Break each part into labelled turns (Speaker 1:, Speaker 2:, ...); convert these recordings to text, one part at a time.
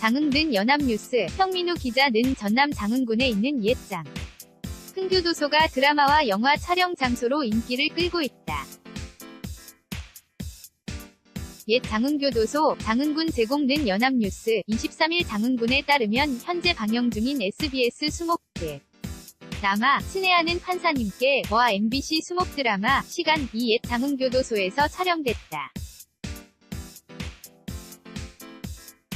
Speaker 1: 장흥든 연합뉴스 형민우 기자는 전남 장흥군에 있는 옛장 흥교도소가 드라마와 영화 촬영 장소로 인기를 끌고 있다. 옛 장흥교도소 장흥군 제공된 연합뉴스 23일 장흥군에 따르면 현재 방영 중인 SBS 수목드 남아 친애하는 판사님께 와 MBC 수목 드라마 시간 이옛 장흥교도소에서 촬영됐다.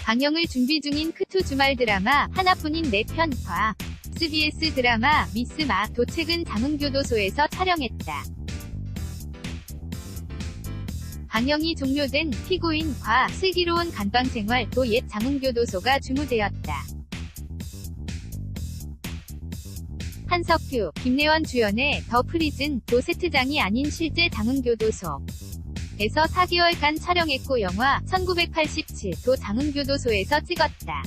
Speaker 1: 방영을 준비 중인 크투 주말 드라마 하나뿐인 내 편과 SBS 드라마 미스마 도책은 장흥교도소에서 촬영했다. 방영이 종료된 피고인과 슬기로운 간방생활 도옛 장흥교도소가 주무되었다. 한석규, 김래원 주연의 더 프리즌 도 세트장이 아닌 실제 장흥교도소 에서 4개월간 촬영했고 영화 1987도 장흥교도소에서 찍었다.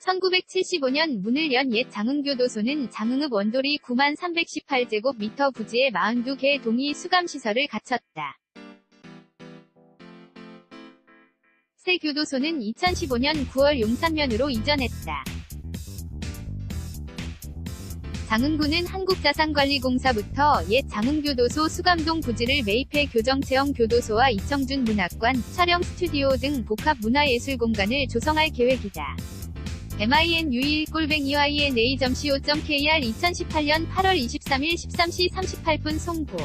Speaker 1: 1975년 문을 연 옛 장흥교도소는 장흥읍 원돌이 9만 318제곱미터 부지에 42개 동의 수감시설을 갖췄다. 새 교도소는 2015년 9월 용산면으로 이전했다. 장흥군은 한국자산관리공사부터 옛 장흥교도소 수감동 부지를 매입해 교정체험 교도소와 이청준 문학관, 촬영 스튜디오 등 복합 문화예술 공간을 조성할 계획이다. MIN U1 꼴뱅이 YNA.co.kr 2018년 8월 23일 13시 38분 송고